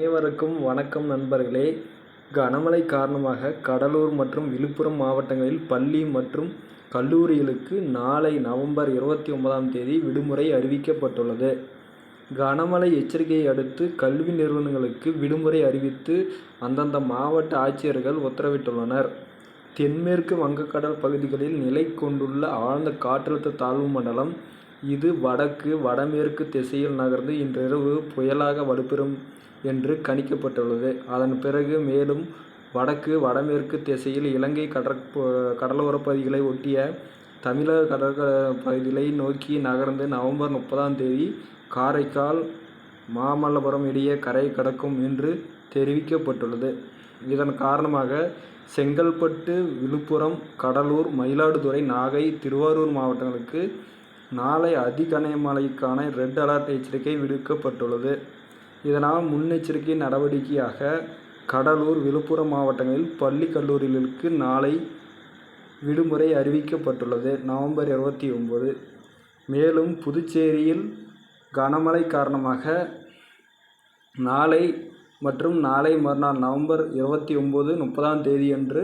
அனைவருக்கும் வணக்கம் நண்பர்களே. கனமழை காரணமாக கடலூர் மற்றும் விழுப்புரம் மாவட்டங்களில் பள்ளி மற்றும் கல்லூரிகளுக்கு நாளை நவம்பர் இருபத்தி ஒன்பதாம் தேதி விடுமுறை அறிவிக்கப்பட்டுள்ளது. கனமழை எச்சரிக்கையை அடுத்து கல்வி நிறுவனங்களுக்கு விடுமுறை அறிவித்து அந்தந்த மாவட்ட ஆட்சியர்கள் உத்தரவிட்டுள்ளனர். தென்மேற்கு வங்கக்கடல் பகுதிகளில் நிலை கொண்டுள்ள ஆழ்ந்த காற்றழுத்த தாழ்வு மண்டலம் இது வடக்கு வடமேற்கு திசையில் நகர்ந்து இன்றிரவு புயலாக வலுப்பெறும் என்று கணிக்கப்பட்டுள்ளது. அதன் பிறகு மேலும் வடக்கு வடமேற்கு திசையில் இலங்கை கடற் கடலோரப் பகுதிகளை ஒட்டிய தமிழக கடற்கரை பகுதிகளை நோக்கி நகர்ந்து நவம்பர் முப்பதாம் தேதி காரைக்கால் மாமல்லபுரம் இடையே கரை கடக்கும் என்று தெரிவிக்கப்பட்டுள்ளது. இதன் காரணமாக செங்கல்பட்டு விழுப்புரம் கடலூர் மயிலாடுதுறை நாகை திருவாரூர் மாவட்டங்களுக்கு நாளை அதிகனமழைக்கான ரெட் அலர்ட் எச்சரிக்கை விடுக்கப்பட்டுள்ளது. இதனால் முன்னெச்சரிக்கை நடவடிக்கையாக கடலூர் விழுப்புரம் மாவட்டங்களில் பள்ளி கல்லூரிகளுக்கு நாளை விடுமுறை அறிவிக்கப்பட்டுள்ளது நவம்பர் இருபத்தி ஒம்பது மேலும் புதுச்சேரியில் கனமழை காரணமாக நாளை மற்றும் நாளை மறுநாள் நவம்பர் இருபத்தி ஒம்பது முப்பதாம் தேதியன்று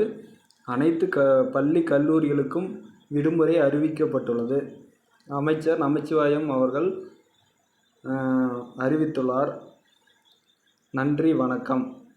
அனைத்து க பள்ளி கல்லூரிகளுக்கும் விடுமுறை அறிவிக்கப்பட்டுள்ளது. அமைச்சர் நமச்சிவாயம் அவர்கள் அறிவித்துள்ளார். நன்றி வணக்கம்.